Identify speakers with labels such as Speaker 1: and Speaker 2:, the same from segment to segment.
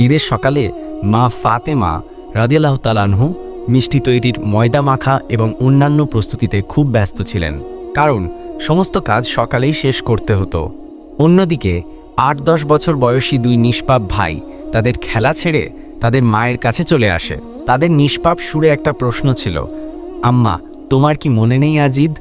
Speaker 1: ঈদের সকালে মা ফাতেমা রাদিয়াল্লাহ তালানহু মিষ্টি তৈরির ময়দা মাখা এবং অন্যান্য প্রস্তুতিতে খুব ব্যস্ত ছিলেন। কারণ সমস্ত কাজ সকালেই শেষ করতে হতো। অন্যদিকে আট দশ বছর বয়সী দুই নিষ্পাপ ভাই তাদের খেলা ছেড়ে তাদের মায়ের কাছে চলে আসে। তাদের নিষ্পাপ সুরে একটা প্রশ্ন ছিল, আম্মা, তোমার কি মনে নেই আজিদ?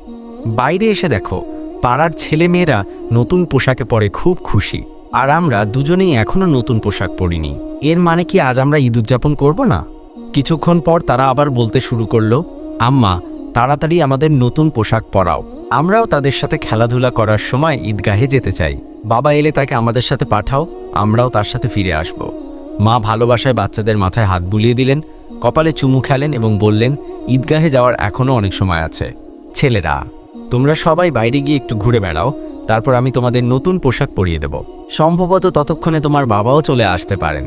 Speaker 1: বাইরে এসে দেখো, পাড়ার ছেলেমেয়েরা নতুন পোশাকে পরে খুব খুশি। আর আমরা দুজনেই এখনও নতুন পোশাক পরিনি। এর মানে কি আজ আমরা ঈদ উদযাপন করব না? কিছুক্ষণ পর তারা আবার বলতে শুরু করল, আম্মা, তাড়াতাড়ি আমাদের নতুন পোশাক পরাও। আমরাও তাদের সাথে খেলাধুলা করার সময় ঈদগাহে যেতে চাই। বাবা এলে তাকে আমাদের সাথে পাঠাও, আমরাও তার সাথে ফিরে আসব। মা ভালোবাসায় বাচ্চাদের মাথায় হাত বুলিয়ে দিলেন, কপালে চুমু খেলেন এবং বললেন, ঈদগাহে যাওয়ার এখনও অনেক সময় আছে। ছেলেরা, তোমরা সবাই বাইরে গিয়ে একটু ঘুরে বেড়াও তারপর আমি তোমাদের নতুন পোশাক পরিয়ে দেব। সম্ভবত ততক্ষণে তোমার বাবাও চলে আসতে পারেন।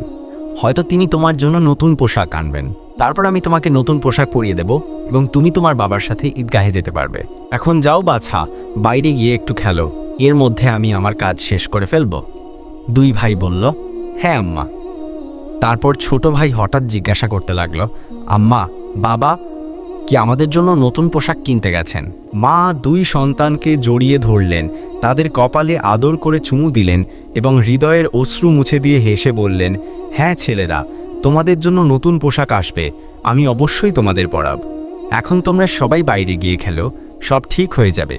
Speaker 1: হয়তো তিনি তোমার জন্য নতুন পোশাক আনবেন। তারপর আমি তোমাকে নতুন পোশাক পরিয়ে দেব এবং তুমি তোমার বাবার সাথে ঈদগাহে যেতে পারবে। এখন যাও বাছা, বাইরে গিয়ে একটু খেলো। এর মধ্যে আমি আমার কাজ শেষ করে ফেলব। দুই ভাই বলল হ্যাঁ আম্মা। তারপর ছোট ভাই হঠাৎ জিজ্ঞাসা করতে লাগল, আম্মা, বাবা, কি আমাদের জন্য নতুন পোশাক কিনতে গেছেন? মা, দুই সন্তানকে জড়িয়ে ধরলেন। তাদের কপালে আদর করে চুমু দিলেন এবং হৃদয়ের অশ্রু মুছে দিয়ে হেসে বললেন হ্যাঁ ছেলেরা, তোমাদের জন্য নতুন পোশাক আসবে, আমি অবশ্যই তোমাদের পড়াব এখন তোমরা সবাই বাইরে গিয়ে খেলো, সব ঠিক হয়ে যাবে।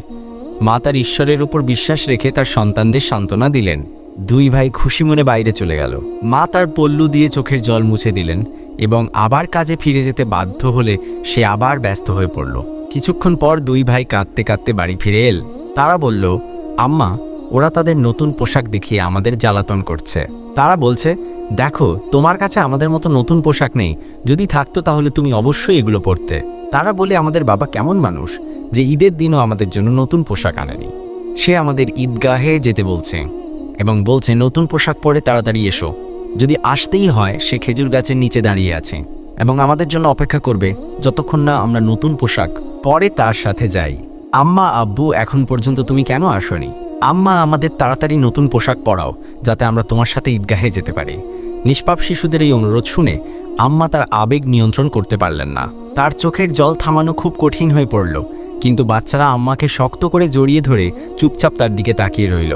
Speaker 1: মা তার ঈশ্বরের উপর বিশ্বাস রেখে তার সন্তানদের সান্ত্বনা দিলেন। দুই ভাই খুশি মনে বাইরে চলে গেল। মা তার পল্লু দিয়ে চোখের জল মুছে দিলেন এবং আবার কাজে ফিরে যেতে বাধ্য হলে সে আবার ব্যস্ত হয়ে পড়ল। কিছুক্ষণ পর দুই ভাই কাঁদতে কাঁদতে বাড়ি ফিরে এল। তারা বলল আম্মা, ওরা তাদের নতুন পোশাক দেখিয়ে আমাদের জ্বালাতন করছে। তারা বলছে, দেখো, তোমার কাছে আমাদের মতো নতুন পোশাক নেই। যদি থাকতো তাহলে তুমি অবশ্যই এগুলো পরতে। তারা বলে, আমাদের বাবা কেমন মানুষ যে ঈদের দিনও আমাদের জন্য নতুন পোশাক আনেনি। সে আমাদের ঈদগাহে যেতে বলছে এবং বলছে, নতুন পোশাক পরে তাড়াতাড়ি এসো। যদি আসতেই হয়, সে খেজুর গাছের নিচে দাঁড়িয়ে আছে এবং আমাদের জন্য অপেক্ষা করবে যতক্ষণ না আমরা নতুন পোশাক পরে তার সাথে যাই। আম্মা, আব্বু, এখন পর্যন্ত তুমি কেন আসনি? আম্মা, আমাদের তাড়াতাড়ি নতুন পোশাক পরাও, যাতে আমরা তোমার সাথে ঈদগাহে যেতে পারি। নিষ্পাপ শিশুদের এই অনুরোধ শুনে আম্মা তার আবেগ নিয়ন্ত্রণ করতে পারলেন না। তার চোখের জল থামানো খুব কঠিন হয়ে পড়ল, কিন্তু বাচ্চারা আম্মাকে শক্ত করে জড়িয়ে ধরে চুপচাপ তার দিকে তাকিয়ে রইল।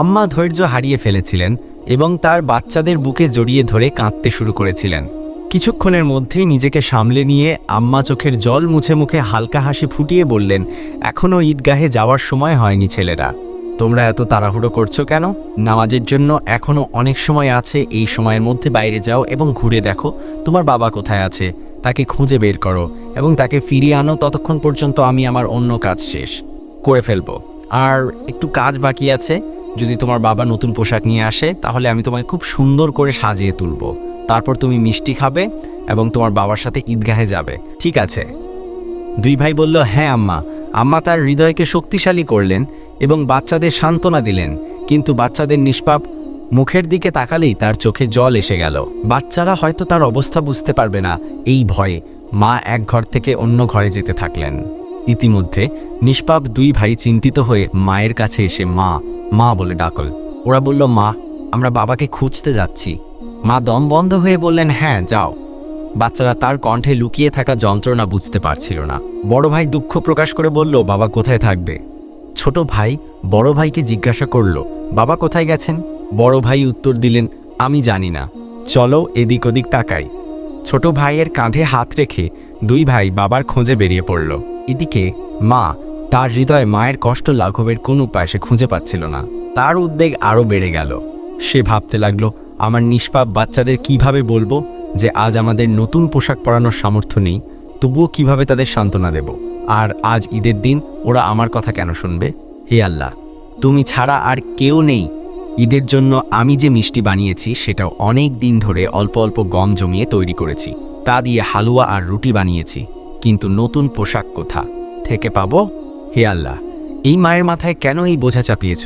Speaker 1: আম্মা ধৈর্য হারিয়ে ফেলেছিলেন এবং তার বাচ্চাদের বুকে জড়িয়ে ধরে কাঁদতে শুরু করেছিলেন। কিছুক্ষণের মধ্যেই নিজেকে সামলে নিয়ে আম্মা চোখের জল মুছে মুখে হালকা হাসি ফুটিয়ে বললেন এখনও ঈদগাহে যাওয়ার সময় হয়নি ছেলেরা। তোমরা এত তাড়াহুড়ো করছ কেন? নামাজের জন্য এখনও অনেক সময় আছে, এই সময়ের মধ্যে বাইরে যাও এবং ঘুরে দেখো, তোমার বাবা কোথায় আছে? তাকে খুঁজে বের করো এবং তাকে ফিরিয়ে আনো ততক্ষণ পর্যন্ত আমি আমার অন্য কাজ শেষ করে ফেলব। আর একটু কাজ বাকি আছে যদি তোমার বাবা নতুন পোশাক নিয়ে আসে, তাহলে আমি তোমায় খুব সুন্দর করে সাজিয়ে তুলব। তারপর তুমি মিষ্টি খাবে এবং তোমার বাবার সাথে ঈদগাহে যাবে। ঠিক আছে। দুই ভাই বলল হ্যাঁ আম্মা। আম্মা তার হৃদয়কে শক্তিশালী করলেন এবং বাচ্চাদের সান্ত্বনা দিলেন। কিন্তু বাচ্চাদের নিষ্পাপ মুখের দিকে তাকালেই তার চোখে জল এসে গেল। বাচ্চারা হয়তো তার অবস্থা বুঝতে পারবে না এই ভয়ে মা এক ঘর থেকে অন্য ঘরে যেতে থাকলেন। ইতিমধ্যে নিষ্পাপ দুই ভাই চিন্তিত হয়ে মায়ের কাছে এসে, মা মা বলে ডাকল। ওরা বলল, মা, আমরা বাবাকে খুঁজতে যাচ্ছি। মা দম বন্ধ হয়ে বললেন হ্যাঁ যাও। বাচ্চারা তার কণ্ঠে লুকিয়ে থাকা যন্ত্রণা বুঝতে পারছিল না। বড় ভাই দুঃখ প্রকাশ করে বলল, বাবা কোথায় থাকবে? ছোট ভাই বড় ভাইকে জিজ্ঞাসা করল, বাবা কোথায় গেছেন? বড় ভাই উত্তর দিলেন, আমি জানি না। চলো এদিক ওদিক তাকাই। ছোট ভাইয়ের কাঁধে হাত রেখে দুই ভাই বাবার খোঁজে বেরিয়ে পড়ল। এদিকে মা তার হৃদয়ে মায়ের কষ্ট লাঘবের কোনো উপায় সে খুঁজে পাচ্ছিল না। তার উদ্বেগ আরও বেড়ে গেল। সে ভাবতে লাগল, আমার নিষ্পাপ বাচ্চাদের কীভাবে বলব যে আজ আমাদের নতুন পোশাক পরানোর সামর্থ্য নেই, তবুও কীভাবে তাদের সান্ত্বনা দেব? আর আজ ঈদের দিন ওরা আমার কথা কেন শুনবে? হে আল্লাহ, তুমি ছাড়া আর কেউ নেই। ঈদের জন্য আমি যে মিষ্টি বানিয়েছি সেটাও অনেক দিন ধরে অল্প অল্প গম জমিয়ে তৈরি করেছি। তা দিয়ে হালুয়া আর রুটি বানিয়েছি। কিন্তু নতুন পোশাক কোথা? থেকে পাবো? হে আল্লাহ, এই মায়ের মাথায় কেন এই বোঝা চাপিয়েছ?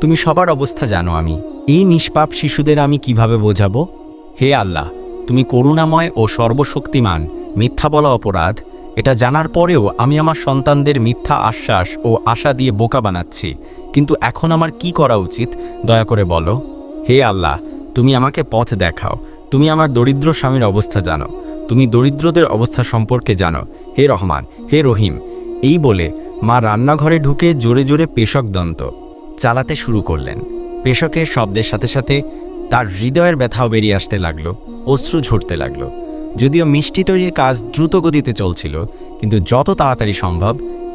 Speaker 1: তুমি সবার অবস্থা জানো আমি। এই নিষ্পাপ শিশুদের আমি কীভাবে বোঝাবো? হে আল্লাহ, তুমি করুণাময় ও সর্বশক্তিমান, মিথ্যা বলা অপরাধ, এটা জানার পরেও আমি আমার সন্তানদের মিথ্যা আশ্বাস ও আশা দিয়ে বোকা বানাচ্ছি। কিন্তু এখন আমার কি করা উচিত, দয়া করে বলো? হে আল্লাহ, তুমি আমাকে পথ দেখাও। তুমি আমার দরিদ্র স্বামীর অবস্থা জানো। তুমি দরিদ্রদের অবস্থা সম্পর্কে জানো। হে রহমান, হে রহিম, এই বলে মা রান্নাঘরে ঢুকে জোরে জোরে পেশক দন্ত চালাতে শুরু করলেন। পেশকের শব্দের সাথে সাথে তার হৃদয়ের ব্যথাও বেরিয়ে আসতে লাগল, অশ্রু ঝরতে লাগল। যদিও মিষ্টি তৈরির কাজ দ্রুত গতিতে চলছিল, কিন্তু যত তাড়াতাড়ি সম্ভব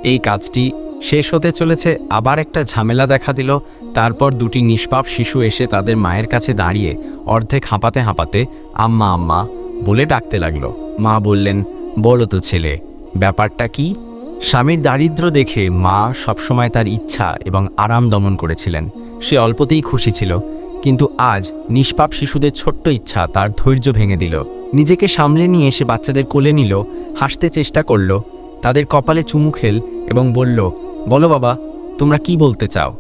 Speaker 1: এই কাজটি শেষ হতে চলেছে, আবার একটা ঝামেলা দেখা দিল, তারপর দুটি নিষ্পাপ শিশু এসে তাদের মায়ের কাছে দাঁড়িয়ে অর্ধেক হাঁপাতে হাঁপাতে আম্মা আম্মা বলে ডাকতে লাগল। মা বললেন, বলো তো ছেলে, ব্যাপারটা কি? স্বামীর দারিদ্র্য দেখে মা সবসময় তার ইচ্ছা এবং আরাম দমন করেছিলেন। সে অল্পতেই খুশি ছিল, কিন্তু আজ নিষ্পাপ শিশুদের ছোট্ট ইচ্ছা তার ধৈর্য ভেঙে দিল। নিজেকে সামলে নিয়ে সে বাচ্চাদের কোলে নিল, হাসতে চেষ্টা করল, তাদের কপালে চুমু খেল এবং বলল, বলো বাবা, তোমরা কি বলতে চাও?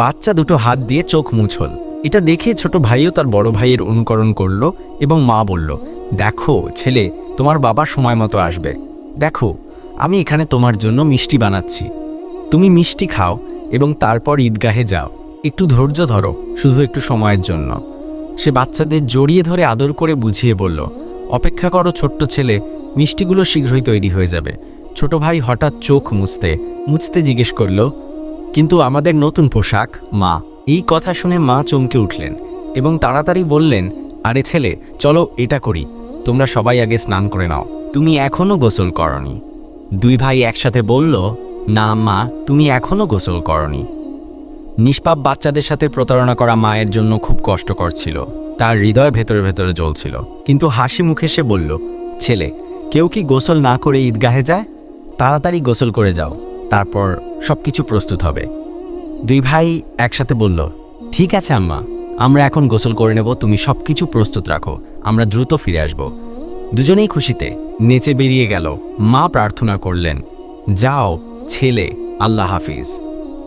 Speaker 1: বাচ্চা দুটো হাত দিয়ে চোখ মুছল। এটা দেখে ছোট ভাইও তার বড় ভাইয়ের অনুকরণ করল এবং মা বলল, দেখো ছেলে, তোমার বাবা সময় মতো আসবে। দেখো আমি এখানে তোমার জন্য মিষ্টি বানাচ্ছি। তুমি মিষ্টি খাও এবং তারপর ঈদগাহে যাও। একটু ধৈর্য ধরো, শুধু একটু সময়ের জন্য। সে বাচ্চাদের জড়িয়ে ধরে আদর করে বুঝিয়ে বলল, অপেক্ষা করো ছোট্ট ছেলে, মিষ্টিগুলো শীঘ্রই তৈরি হয়ে যাবে। ছোট ভাই হঠাৎ চোখ মুছতে মুছতে জিজ্ঞেস করল, কিন্তু আমাদের নতুন পোশাক? মা। এই কথা শুনে মা চমকে উঠলেন এবং তাড়াতাড়ি বললেন, আরে ছেলে, চলো এটা করি। তোমরা সবাই আগে স্নান করে নাও। তুমি এখনও গোসল করনি। দুই ভাই একসাথে বলল, না, মা, তুমি এখনও গোসল করনি। নিষ্পাপ বাচ্চাদের সাথে প্রতারণা করা মায়ের জন্য খুব কষ্টকর ছিল। তার হৃদয় ভেতরে ভেতরে জ্বলছিল। কিন্তু হাসি মুখে সে বলল, ছেলে, কেউ কি গোসল না করে ঈদগাহে যায়? তাড়াতাড়ি গোসল করে যাও, তারপর সব কিছু প্রস্তুত হবে। দুই ভাই একসাথে বলল, ঠিক আছে, আম্মা, আমরা এখন গোসল করে নেব, তুমি সব কিছু প্রস্তুত রাখো, আমরা দ্রুত ফিরে আসব। দুজনেই খুশিতে নেচে বেরিয়ে গেল। মা প্রার্থনা করলেন, যাও ছেলে, আল্লাহ হাফিজ।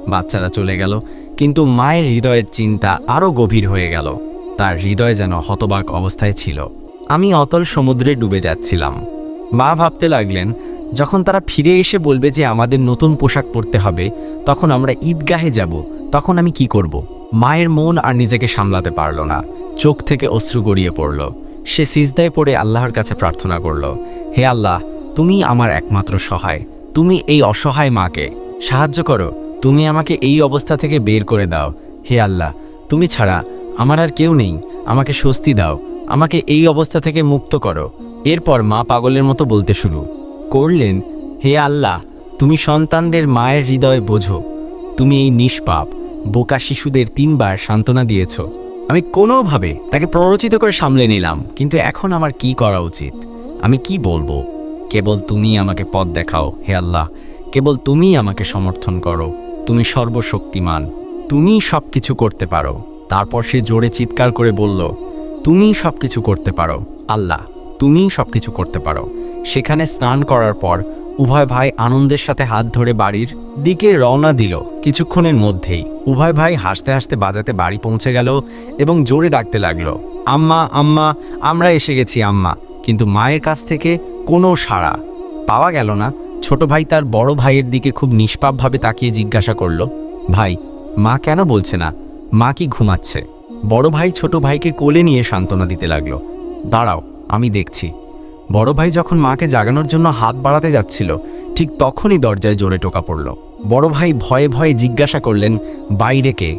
Speaker 1: বাচ্চারা চলে গেল, কিন্তু মায়ের হৃদয়ের চিন্তা আরও গভীর হয়ে গেল। তার হৃদয় যেন হতবাক অবস্থায় ছিল। আমি অতল সমুদ্রে ডুবে যাচ্ছিলাম। মা ভাবতে লাগলেন, যখন তারা ফিরে এসে বলবে যে আমাদের নতুন পোশাক পরতে হবে, তখন আমরা ঈদগাহে যাব। তখন আমি কি করব? মায়ের মন আর নিজেকে সামলাতে পারল না। চোখ থেকে অশ্রু গড়িয়ে পড়ল। সে সিজদায় পড়ে আল্লাহর কাছে প্রার্থনা করল হে আল্লাহ, তুমি আমার একমাত্র সহায়। তুমি এই অসহায় মাকে। সাহায্য করো, তুমি আমাকে এই অবস্থা থেকে বের করে দাও। হে আল্লাহ, তুমি ছাড়া আমার আর কেউ নেই। আমাকে স্বস্তি দাও, আমাকে এই অবস্থা থেকে মুক্ত করো। এরপর মা পাগলের মতো বলতে শুরু করলেন, হে আল্লাহ, তুমি সন্তানদের মায়ের হৃদয় বোঝো। তুমি এই নিষ্পাপ, বোকা শিশুদের তিনবার সান্ত্বনা দিয়েছ। আমি কোনোভাবে তাকে প্ররোচিত করে সামলে নিলাম, কিন্তু এখন আমার কি করা উচিত? আমি কি বলব? কেবল তুমি আমাকে পথ দেখাও, হে আল্লাহ। কেবল তুমিই আমাকে সমর্থন করো। তুমি সর্বশক্তিমান। তুমি সব কিছু করতে পারো। তারপর সে জোরে চিৎকার করে বলল তুমি সব কিছু করতে পারো, আল্লাহ। তুমি সব কিছু করতে পারো। সেখানে স্নান করার পর উভয় ভাই আনন্দের সাথে হাত ধরে বাড়ির দিকে রওনা দিল। কিছুক্ষণের মধ্যেই উভয় ভাই হাসতে হাসতে বাজাতে বাড়ি পৌঁছে গেল এবং জোরে ডাকতে লাগল, আম্মা আম্মা, আমরা এসে গেছি, আম্মা। কিন্তু মায়ের কাছ থেকে কোনো সাড়া পাওয়া গেল না। ছোট ভাই তার বড় ভাইয়ের দিকে খুব নিষ্পাপভাবে তাকিয়ে জিজ্ঞাসা করল, ভাই, মা কেন বলছে না? মা কি ঘুমাচ্ছে? বড় ভাই ছোট ভাইকে কোলে নিয়ে সান্ত্বনা দিতে লাগল, দাঁড়াও, আমি দেখছি। বড় ভাই যখন মাকে জাগানোর জন্য হাত বাড়াতে যাচ্ছিল, ঠিক তখনই দরজায় জোরে টোকা পড়ল। বড় ভাই ভয়ে ভয়ে জিজ্ঞাসা করলেন, বাইরে কে?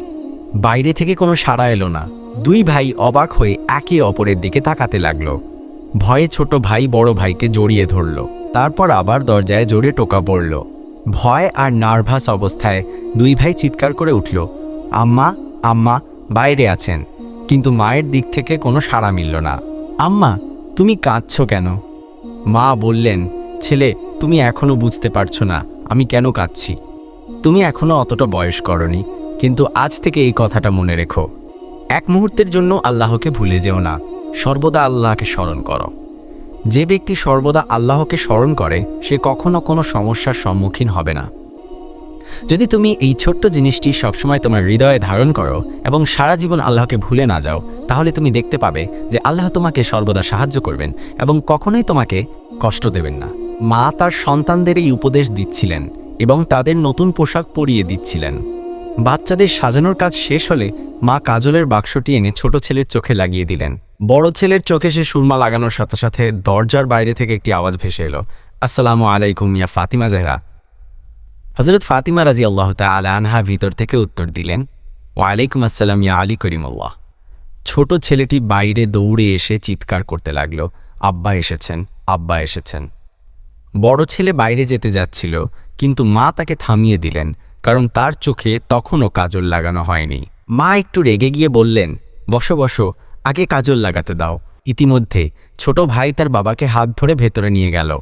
Speaker 1: বাইরে থেকে কোনো সাড়া এলো না। দুই ভাই অবাক হয়ে একে অপরের দিকে তাকাতে লাগল। ভয়ে ছোট ভাই বড় ভাইকে জড়িয়ে ধরল। তারপর আবার দরজায় জোরে টোকা পড়ল। ভয় আর নার্ভাস অবস্থায় দুই ভাই চিৎকার করে উঠল, আম্মা আম্মা, বাইরে আছেন। কিন্তু মায়ের দিক থেকে কোনো সাড়া মিলল না। আম্মা, তুমি কাঁদছ কেন? মা বললেন, ছেলে, তুমি এখনও বুঝতে পারছ না, আমি কেন কাঁদছি? তুমি এখনও অতটা বয়স করনি, কিন্তু আজ থেকে এই কথাটা মনে রেখো। এক মুহূর্তের জন্য আল্লাহকে ভুলে যেও না। সর্বদা আল্লাহকে স্মরণ করো। যে ব্যক্তি সর্বদা আল্লাহকে স্মরণ করে, সে কখনো কোনো সমস্যার সম্মুখীন হবে না। যদি তুমি এই ছোট্ট জিনিসটি সবসময় তোমার হৃদয়ে ধারণ করো এবং সারা জীবন আল্লাহকে ভুলে না যাও, তাহলে তুমি দেখতে পাবে যে আল্লাহ তোমাকে সর্বদা সাহায্য করবেন এবং কখনোই তোমাকে কষ্ট দেবেন না। মা তার সন্তানদের এই উপদেশ দিচ্ছিলেন এবং তাদের নতুন পোশাক পরিয়ে দিচ্ছিলেন। বাচ্চাদের সাজানোর কাজ শেষ হলে মা কাজলের বাক্সটি এনে ছোট ছেলের চোখে লাগিয়ে দিলেন। বড় ছেলের চোখে সে সুরমা লাগানোর সাথে সাথে দরজার বাইরে থেকে একটি আওয়াজ ভেসে এলো। আসসালামু আলাইকুম ইয়া ফাতিমা জেহরা। হজরত ফাতিমা রাজি আল্লাহ তালা আনহা ভিতর থেকে উত্তর দিলেন, ওয়ালাইকুম আসসালাম, ইয়া আলী করিমুল্লাহ। ছোট ছেলেটি বাইরে দৌড়ে এসে চিৎকার করতে লাগল, আব্বা এসেছেন আব্বা এসেছেন। বড় ছেলে বাইরে যেতে যাচ্ছিল, কিন্তু মা তাকে থামিয়ে দিলেন কারণ তার চোখে তখনও কাজল লাগানো হয়নি। মা একটু রেগে গিয়ে বললেন, বসো বসো, আগে কাজল লাগাতে দাও। ইতিমধ্যে ছোট ভাই তার বাবাকে হাত ধরে ভেতরে নিয়ে গেল।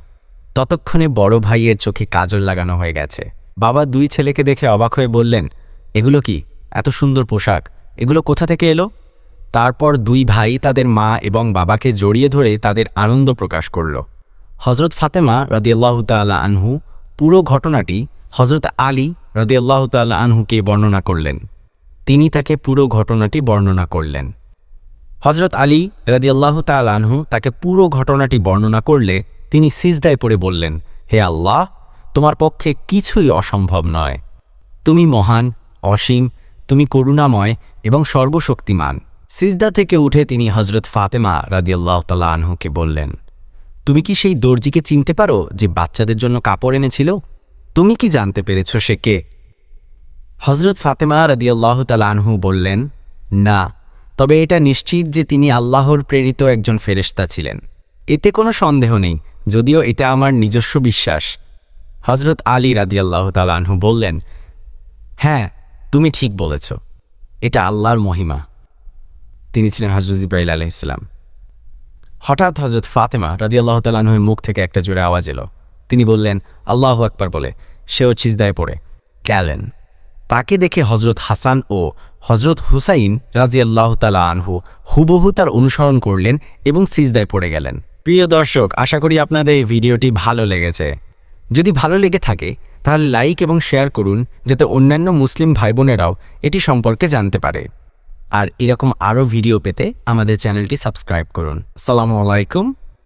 Speaker 1: ততক্ষণে বড় ভাইয়ের চোখে কাজল লাগানো হয়ে গেছে। বাবা দুই ছেলেকে দেখে অবাক হয়ে বললেন, এগুলো কি? এত সুন্দর পোশাক। এগুলো কোথা থেকে এলো? তারপর দুই ভাই তাদের মা এবং বাবাকে জড়িয়ে ধরে তাদের আনন্দ প্রকাশ করল। হজরত ফাতেমা রদিয়াল্লাহ তাল্লাহ আনহু, পুরো ঘটনাটি হজরত আলী রদিয়াল্লাহ তাল্লাহ আনহুকে বর্ণনা করলেন। তিনি তাকে পুরো ঘটনাটি বর্ণনা করলেন। হজরত আলী রদিয়াল্লাহ তাল্লাহ আনহু তাকে পুরো ঘটনাটি বর্ণনা করলে তিনি সিজদায় পড়ে বললেন, হে আল্লাহ, তোমার পক্ষে কিছুই অসম্ভব নয়। তুমি মহান, অসীম, তুমি করুণাময় এবং সর্বশক্তিমান। সিজদা থেকে উঠে তিনি হজরত ফাতেমা রাদিয়াল্লাহ তালা আনহুকে বললেন, তুমি কি সেই দর্জিকে চিনতে পারো যে বাচ্চাদের জন্য কাপড় এনেছিল? তুমি কি জানতে পেরেছ সে কে? হজরত ফাতেমা রাদিয়াল্লাহ তালা আনহু বললেন, না, তবে এটা নিশ্চিত যে তিনি আল্লাহর প্রেরিত একজন ফেরেশতা ছিলেন। এতে কোনো সন্দেহ নেই, যদিও এটা আমার নিজস্ব বিশ্বাস। হজরত আলী রাদিয়াল্লাহ তালা আনহু বললেন হ্যাঁ তুমি ঠিক বলেছ, এটা আল্লাহর মহিমা। তিনি ছিলেন হজরত ইব্রাহিল আলহিসাম হঠাৎ হজরত ফাতেমা রাজি আল্লাহ তালাহুর মুখ থেকে একটা জোরে আওয়াজ এলো। তিনি বললেন, আল্লাহ আকবার বলে। সেও ছিজদায় পড়ে। গেলেন। তাকে দেখে হজরত হাসান ও হজরত হুসাইন রাজি আল্লাহ তালা আনহু হুবহু তার অনুসরণ করলেন এবং সিজদায় পড়ে গেলেন। প্রিয় দর্শক, আশা করি আপনাদের এই ভিডিওটি ভালো লেগেছে। যদি ভালো লেগে থাকে, তাহলে লাইক এবং শেয়ার করুন, যাতে অন্যান্য মুসলিম ভাই বোনেরাও এটি সম্পর্কে জানতে পারে। আর এরকম আরও ভিডিও পেতে আমাদের চ্যানেলটি সাবস্ক্রাইব করুন। সালামু আলাইকুম।